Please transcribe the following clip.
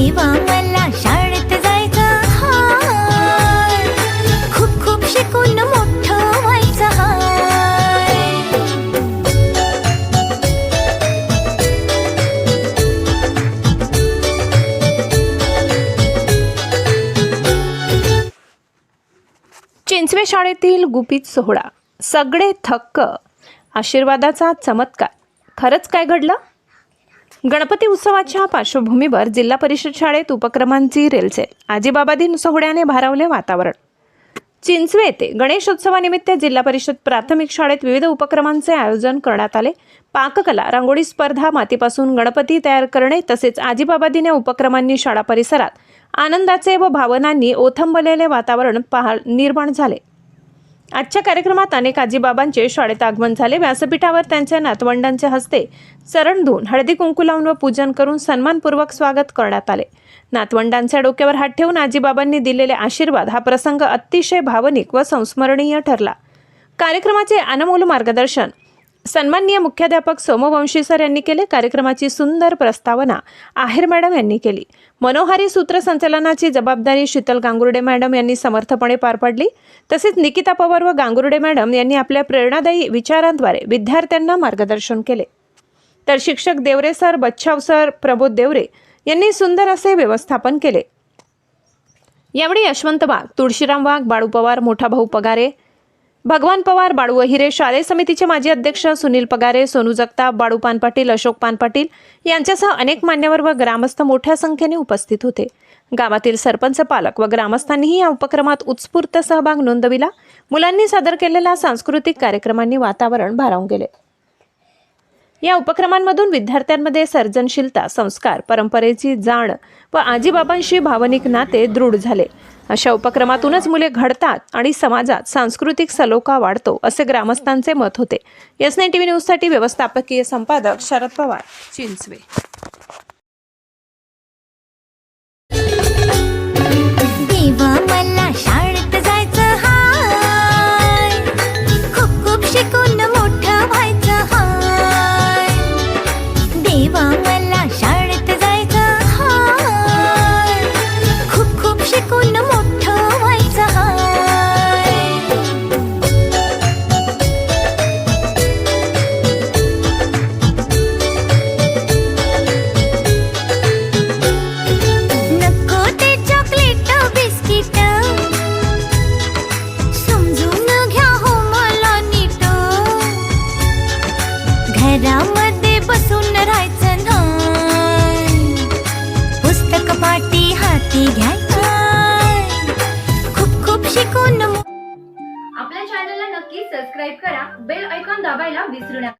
देवा मला शाळेत जायचं हाय. खूप खूप शिकून मोठ व्हायचं चिंचवे शाळेतील गुपित सोहळा. सगळे थक्क. आशीर्वादाचा चमत्कार. खरंच काय घडलं? गणपती उत्सवाच्या पार्श्वभूमीवर जिल्हा परिषद शाळेत उपक्रमांची रेलचेल. आजीबाबा दिन सोहळ्याने भारावले वातावरण. चिंचवे येथे गणेशोत्सवानिमित्त जिल्हा परिषद प्राथमिक शाळेत विविध उपक्रमांचे आयोजन करण्यात आले. पाककला रांगोळी स्पर्धा मातीपासून गणपती तयार करणे तसेच आजीबाबा दिन या उपक्रमांनी शाळा परिसरात आनंदाचे व भावनांनी ओथंबलेले वातावरण पहा निर्माण झाले. आजच्या कार्यक्रमात अनेक आजीबाबांचे शाळेत आगमन झाले. व्यासपीठावर त्यांच्या नातवंडांच्या हस्ते चरण धुवून हळदी कुंकू लावून व पूजन करून सन्मानपूर्वक स्वागत करण्यात आले. नातवंडांच्या डोक्यावर हात ठेवून आजीबाबांनी दिलेले आशीर्वाद हा प्रसंग अतिशय भावनिक व संस्मरणीय ठरला. कार्यक्रमाचे अनमोल मार्गदर्शन सन्माननीय मुख्याध्यापक सोमवंशी सर यांनी केले कार्यक्रमाची सुंदर प्रस्तावना आहेर मॅडम यांनी केली. मनोहारी सूत्रसंचलनाची जबाबदारी शीतल गांगुर्डे मॅडम यांनी समर्थपणे पार पाडली. तसेच निकिता पवार व गांगुर्डे मॅडम यांनी आपल्या प्रेरणादायी विचारांद्वारे विद्यार्थ्यांना मार्गदर्शन केले. तर शिक्षक देवरे सर बच्छाव सर प्रबोध देवरे यांनी सुंदर असे व्यवस्थापन केले. यावेळी यशवंत वाघ तुळशीराम वाघ बाळू पवार मोठा भाऊ पगारे भगवान पवार बाळू अहिरे शालेय समितीचे माजी अध्यक्ष सुनील पगारे सोनू जगताप बाळू पान पाटील अशोक पान पाटील यांच्यासह अनेक मान्यवर व ग्रामस्थ मोठ्या संख्येने उपस्थित होते. गावातील सरपंच पालक व ग्रामस्थांनीही या उपक्रमात उत्स्फूर्त सहभाग नोंदविला. मुलांनी सादर केलेल्या सांस्कृतिक कार्यक्रमांनी वातावरण भारावून गेले. या उपक्रमांमधून विद्यार्थ्यांमध्ये सर्जनशीलता संस्कार परंपरेची जाण व आजीबाबांशी भावनिक नाते दृढ झाले. अशा उपक्रमातूनच मुले घडतात आणि समाजात सांस्कृतिक सलोखा वाढतो असे ग्रामस्थांचे मत होते. एस नाईन टी व्ही न्यूजसाठी व्यवस्थापकीय संपादक शरद पवार चिंचवे. घरामध्ये बसून राहायचं नाही. पुस्तक पाटी हाती घ्यायचं. खूप खूप शिकून आपल्या चॅनलला नक्की सबस्क्राईब करा. बेल ऐकॉन दाबायला विसरू नका.